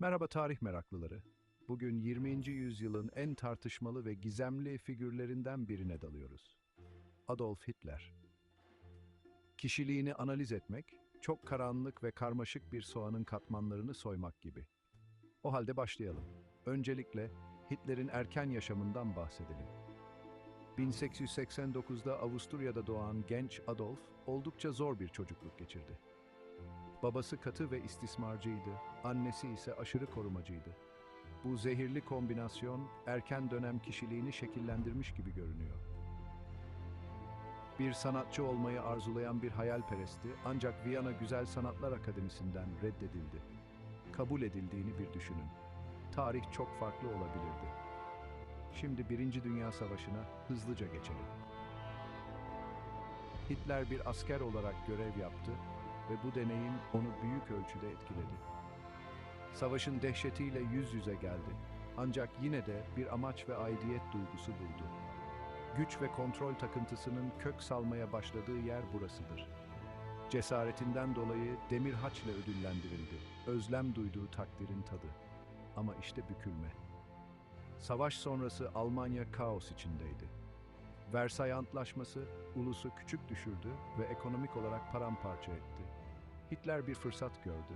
Merhaba tarih meraklıları. Bugün 20. yüzyılın en tartışmalı ve gizemli figürlerinden birine dalıyoruz. Adolf Hitler. Kişiliğini analiz etmek, çok karanlık ve karmaşık bir soğanın katmanlarını soymak gibi. O halde başlayalım. Öncelikle Hitler'in erken yaşamından bahsedelim. 1889'da Avusturya'da doğan genç Adolf oldukça zor bir çocukluk geçirdi. Babası katı ve istismarcıydı, annesi ise aşırı korumacıydı. Bu zehirli kombinasyon erken dönem kişiliğini şekillendirmiş gibi görünüyor. Bir sanatçı olmayı arzulayan bir hayalperestti ancak Viyana Güzel Sanatlar Akademisi'nden reddedildi. Kabul edildiğini bir düşünün. Tarih çok farklı olabilirdi. Şimdi Birinci Dünya Savaşı'na hızlıca geçelim. Hitler bir asker olarak görev yaptı ve bu deneyim onu büyük ölçüde etkiledi. Savaşın dehşetiyle yüz yüze geldi. Ancak yine de bir amaç ve aidiyet duygusu buldu. Güç ve kontrol takıntısının kök salmaya başladığı yer burasıdır. Cesaretinden dolayı demir haçla ödüllendirildi. Özlem duyduğu takdirin tadı. Ama işte bükülme. Savaş sonrası Almanya kaos içindeydi. Versay Antlaşması ulusu küçük düşürdü ve ekonomik olarak paramparça etti. Hitler bir fırsat gördü.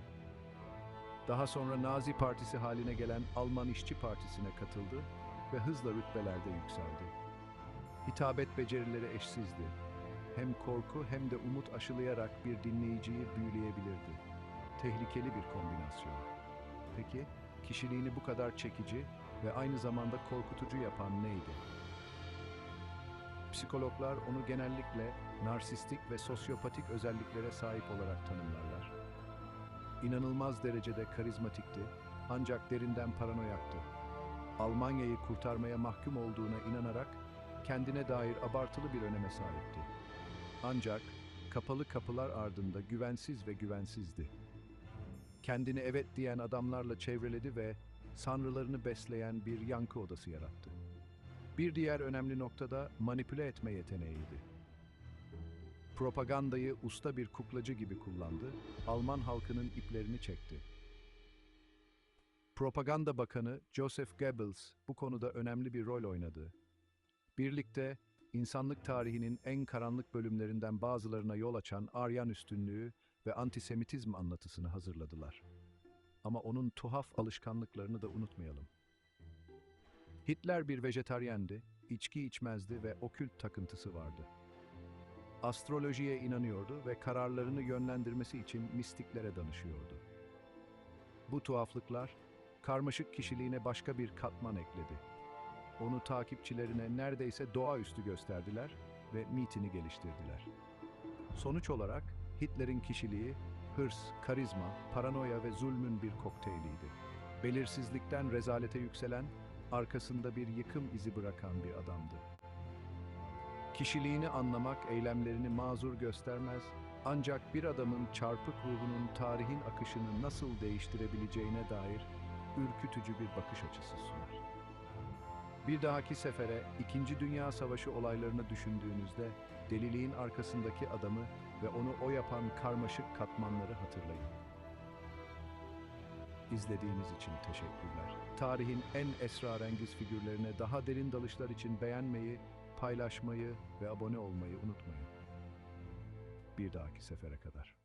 Daha sonra Nazi Partisi haline gelen Alman İşçi Partisi'ne katıldı ve hızla rütbelerde yükseldi. Hitabet becerileri eşsizdi. Hem korku hem de umut aşılayarak bir dinleyiciyi büyüleyebilirdi. Tehlikeli bir kombinasyon. Peki, kişiliğini bu kadar çekici ve aynı zamanda korkutucu yapan neydi? Psikologlar onu genellikle narsistik ve sosyopatik özelliklere sahip olarak tanımlarlar. İnanılmaz derecede karizmatikti ancak derinden paranoyaktı. Almanya'yı kurtarmaya mahkum olduğuna inanarak kendine dair abartılı bir öneme sahipti. Ancak kapalı kapılar ardında güvensiz ve güvensizdi. Kendini evet diyen adamlarla çevreledi ve sanrılarını besleyen bir yankı odası yarattı. Bir diğer önemli noktada manipüle etme yeteneğiydi. Propagandayı usta bir kuklacı gibi kullandı, Alman halkının iplerini çekti. Propaganda Bakanı Joseph Goebbels bu konuda önemli bir rol oynadı. Birlikte insanlık tarihinin en karanlık bölümlerinden bazılarına yol açan Aryan üstünlüğü ve antisemitizm anlatısını hazırladılar. Ama onun tuhaf alışkanlıklarını da unutmayalım. Hitler bir vejetaryendi, içki içmezdi ve okült takıntısı vardı. Astrolojiye inanıyordu ve kararlarını yönlendirmesi için mistiklere danışıyordu. Bu tuhaflıklar, karmaşık kişiliğine başka bir katman ekledi. Onu takipçilerine neredeyse doğaüstü gösterdiler ve mitini geliştirdiler. Sonuç olarak Hitler'in kişiliği, hırs, karizma, paranoya ve zulmün bir kokteyliydi. Belirsizlikten rezalete yükselen, arkasında bir yıkım izi bırakan bir adamdı. Kişiliğini anlamak eylemlerini mazur göstermez, ancak bir adamın çarpık ruhunun tarihin akışını nasıl değiştirebileceğine dair ürkütücü bir bakış açısı sunar. Bir dahaki sefere İkinci Dünya Savaşı olaylarını düşündüğünüzde deliliğin arkasındaki adamı ve onu o yapan karmaşık katmanları hatırlayın. İzlediğiniz için teşekkürler. Tarihin en esrarengiz figürlerine daha derin dalışlar için beğenmeyi, paylaşmayı ve abone olmayı unutmayın. Bir dahaki sefere kadar.